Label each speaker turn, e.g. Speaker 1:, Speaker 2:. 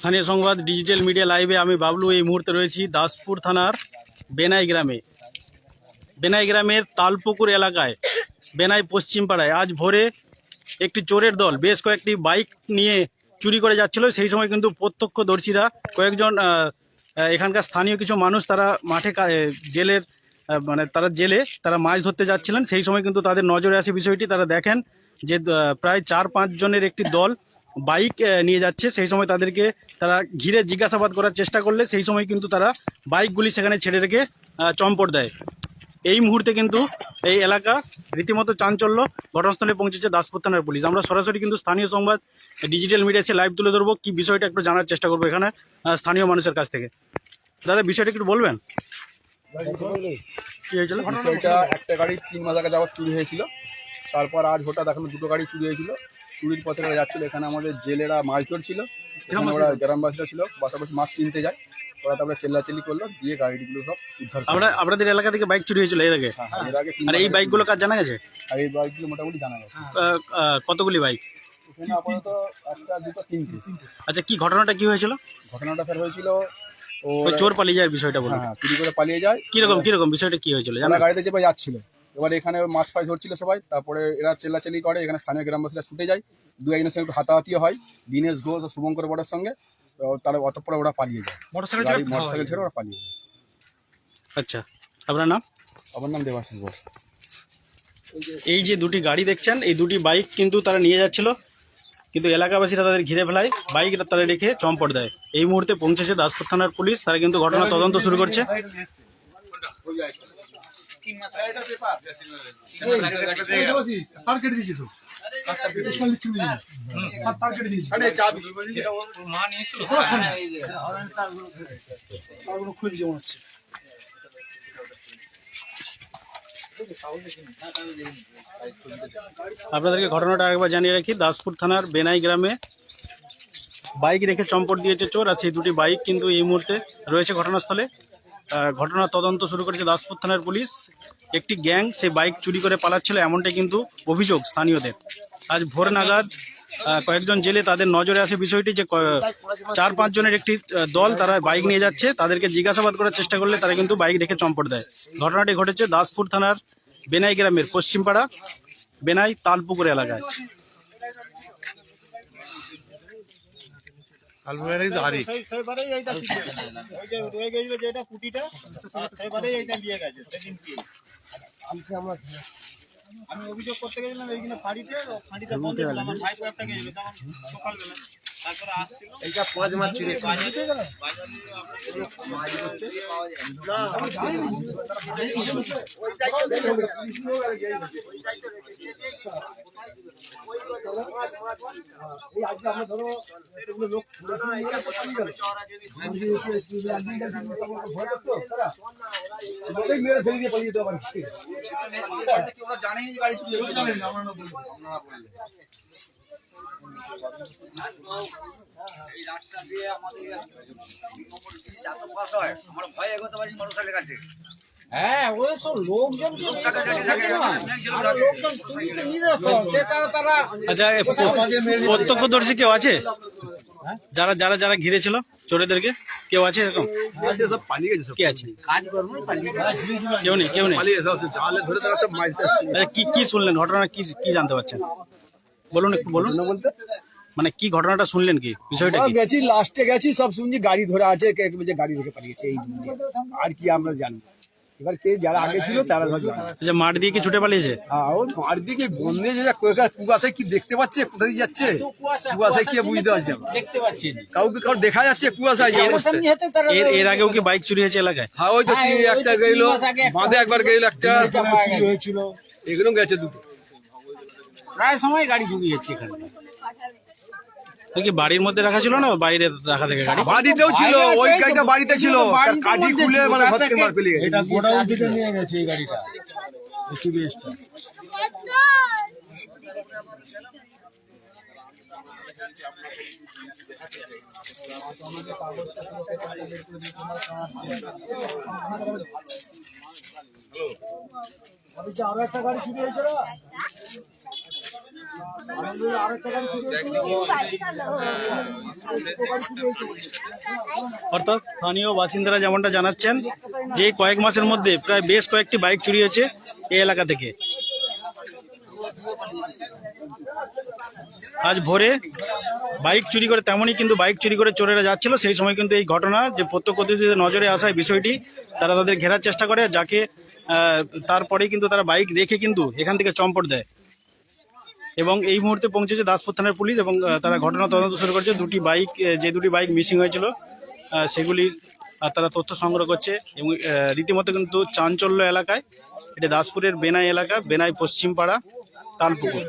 Speaker 1: স্থানীয় সংবাদ digital media লাইভে আমি বাবলু এই মুহূর্তে রয়েছি দাসপুর থানার বেনাই গ্রামে। বেনাই গ্রামের তালপুকুর এলাকায়, বেনাই পশ্চিম পাড়ায় আজ ভোরে একটি চোরের দল বেশ কয়েকটি বাইক নিয়ে চুরি করে যাচ্ছিল। সেই সময় কিন্তু প্রত্যক্ষদর্শীরা কয়েকজন এখানকার স্থানীয় কিছু মানুষ তারা মাঠে জেলের মানে তারা জেলে তারা মাছ ধরতে যাচ্ছিলেন। সেই সময় কিন্তু তাদের নজরে আসে বিষয়টি। তারা দেখেন যে প্রায় চার পাঁচ জনের একটি দল বাইক নিয়ে যাচ্ছে। সেই সময় তাদেরকে তারা ঘিরে জিজ্ঞাসাবাদ করার চেষ্টা করলে সেই সময় কিন্তু তারা বাইকগুলি সেখানে ছেড়ে রেখে চম্পট দেয়। এই মুহূর্তে কিন্তু এই এলাকা রীতিমতো চাঞ্চল্য। ঘটনাস্থলে পৌঁছেছে দাসপুর থানার পুলিশ। আমরা সরাসরি কিন্তু স্থানীয় সংবাদ, ডিজিটাল মিডিয়া এসে লাইভ তুলে ধরবো। কি বিষয়টা একটু জানার চেষ্টা করব এখানে স্থানীয় মানুষের কাছ থেকে। দাদা, বিষয়টা একটু বলবেন? কি হয়েছিল?
Speaker 2: একটা গাড়ি তিন মাস আগে যাওয়ার চুরি হয়েছিল। তারপর আজ হঠাৎ এখন দুটো গাড়ি চুরি হয়েছিল। চুরির পথে ওরা যাচ্ছিল। এখানে আমাদের জেলেরা মাছ ধরছিল। এখানে ওরা গ্রামবাসীরা ছিল। পাশাপাশি মাছ কিনতে যায়। ওরা তারপরে চেল্লাচেল্লি করল। দিয়ে গাড়িগুলো সব উদ্ধার
Speaker 1: আমরা আপনাদের এলাকা থেকে বাইক চুরি হয়েছিল এর আগে?
Speaker 2: হ্যাঁ, হ্যাঁ, এর আগে
Speaker 1: আর এই বাইকগুলো কাজ জানা গেছে?
Speaker 2: আর এই বাইকগুলো মোটামুটি জানা গেছে।
Speaker 1: কতগুলি বাইক
Speaker 2: এখানে আপাতত একটা দুটো তিনটে।
Speaker 1: আচ্ছা কি ঘটনাটা কি হয়েছিল?
Speaker 2: ঘটনাটা স্যার হয়েছিল ও
Speaker 1: চোর পালিয়ে যায় বিষয়টা বলুন।
Speaker 2: হ্যাঁ চুরি করে পালিয়ে যায়।
Speaker 1: কীরকম কীরকম বিষয়টা কি হয়েছিল জানা
Speaker 2: গাড়িতে চেপে যাচ্ছিল। এবার এখানে মাছ ফাছ ধরছিল সবাই তারপরে এরা চেল্লাচেল্লি করে এখানে স্থানীয় গ্রামবাসীরা ছুটে যায় দু একজনের সঙ্গে একটু হাতাহাতিও হয় দীনেশ ঘোষ ও শুভঙ্কর বড়ের সঙ্গে তো তারা অতঃপরে ওরা পালিয়ে যায়। গাড়ি মোটরসাইকেল ছেড়ে ওরা পালিয়ে যায়।
Speaker 1: আচ্ছা আপনার নাম?
Speaker 2: আমার নাম দেবাশিস ঘোষ।
Speaker 1: এই যে দুটি গাড়ি দেখছেন এই দুটি বাইক কিন্তু তারা নিয়ে যাচ্ছিল কিন্তু এলাকাবাসীরা তাদের ঘিরে ফেলায় বাইকটা তারা রেখে চম্পট দেয়। এই মুহূর্তে পৌঁছেছে দাসপুর থানার পুলিশ তারা কিন্তু ঘটনা তদন্ত শুরু করছে।
Speaker 3: তার কেটে দিয়েছি
Speaker 1: আপনাদেরকে ঘটনাটা একবার জানিয়ে রাখি। দাসপুর থানার বেনাই গ্রামে বাইক রেখে চম্পট দিয়েছে চোর আর সেই দুটি বাইক কিন্তু এই মুহূর্তে রয়েছে ঘটনাস্থলে। আহ, ঘটনার তদন্ত শুরু করেছে দাসপুর থানার পুলিশ। একটি গ্যাং সে বাইক চুরি করে পালাচ্ছিল এমনটাই কিন্তু অভিযোগ স্থানীয়দের। আজ ভোর নাগাদ কয়েকজন জেলে তাদের নজরে আসে বিষয়টি যে চার পাঁচ জনের একটি দল তারা বাইক নিয়ে যাচ্ছে তাদেরকে জিজ্ঞাসাবাদ করার চেষ্টা করলে তারা কিন্তু বাইক রেখে চম্পট দেয়। ঘটনাটি ঘটেছে দাসপুর থানার বেনাই গ্রামের পশ্চিমপাড়া বেনাই তালপুকুর এলাকায়।
Speaker 4: সেই- সেইবারেই এইটা ওই যে রয়ে গেছিল যে এটা কুটিটা, সেইবারেই এইটা নিয়ে গেছে, সেদিনকে। আমি অভিযোগ করতে গেছিলাম এইখানে ফাঁড়িতে ফাঁড়িতে বন্ধ আমার ভাই একটা গেছিল তখন সকালবেলা। এইটা পাঁচ মাস চুরি
Speaker 5: না আর লোকজন চুরিতে নিরস সে তারা তারা
Speaker 1: আচ্ছা প্রত্যক্ষদর্শী কেউ আছে? যারা যারা যারা ঘিরেছিল চোরেদেরকে কেউ আছে এরকম? কে আছে। কেউ নেই কেউ নেই। আচ্ছা, কি কি শুনলেন? ঘটনা কি কি জানতে পারছেন? বলুন একটু বলুন।
Speaker 2: বলতে?
Speaker 1: মানে কি ঘটনাটা শুনলেন কি? বিষয়টা কি?
Speaker 2: গেছি লাস্টে গেছি সব শুনছি গাড়ি ধরে আছে কে কে বলছে গাড়ি রেখে পালিয়েছে এই আর কি আমরা জানি এবার কে যারা আগে ছিল তারা সব জানে
Speaker 1: আচ্ছা মাঠ দিয়ে কি ছুটে পালিয়েছে?
Speaker 2: হ্যাঁ ও মার দিকে বন্ধে যে কুয়াশায় কি দেখতে পাচ্ছে? কোথায় দিয়ে যাচ্ছে?
Speaker 5: কুয়াশা
Speaker 2: কুয়াশায় কি বুঝতে পারছি
Speaker 5: দেখতে পাচ্ছি
Speaker 2: কাউকে কাউ দেখা যাচ্ছে কুয়াশায়
Speaker 1: এর এর আগেও কি বাইক চুরি হয়েছে এলাকায়?
Speaker 2: হ্যাঁ ওই তো
Speaker 5: হ্যাঁ,
Speaker 2: কি একটা গেল বাঁধে একবার গেল একটা।
Speaker 5: গেছে।
Speaker 4: হয়েছিল।
Speaker 2: এগুলো গেছে দুটো।
Speaker 5: প্রায় সময় গাড়ি চুরি হচ্ছে এখানে।
Speaker 1: কি বাড়ির মধ্যে রাখা ছিল না? বাইরে রাখা থেকে গাড়ি?
Speaker 2: বাড়িতেও ছিল ওই গাড়িটা বাড়িতে ছিল। কাঠি খুলে মানে ঘর থেকে
Speaker 5: থেকে-
Speaker 2: মার পেলে
Speaker 4: এটা গোডাউন থেকে নিয়ে গেছে এই গাড়িটা। আরও একটা গাড়ি চুরি হয়েছে না
Speaker 1: অর্থাৎ স্থানীয় বাসিন্দারা যেমনটা জানাচ্ছেন, যে কয়েক মাসের মধ্যে প্রায় বেশ কয়েকটি বাইক চুরি হয়েছে এই এলাকা থেকে। আজ ভোরে বাইক চুরি করে, তেমনই কিন্তু বাইক চুরি করে চোরেরা যাচ্ছিল। সেই সময় কিন্তু এই ঘটনা, যে প্রত্যক্ষদর্শীদের নজরে আসায় বিষয়টি, তারা তাদের ঘেরার চেষ্টা করে, যাকে তারপরেই কিন্তু তারা বাইক রেখে কিন্তু এখান থেকে চম্পট দেয়। এবং এই মুহূর্তে পৌঁছেছে দাসপুর থানার পুলিশ এবং তারা ঘটনা তদন্ত শুরু করেছে। দুটি বাইক যে দুটি বাইক মিসিং হয়েছিল সেগুলির তারা তথ্য সংগ্রহ করছে এবং রীতিমতো কিন্তু চাঞ্চল্য এলাকায়, এটা দাসপুরের বেনাই এলাকা, বেনাই পশ্চিম পাড়া, তালপুকুর।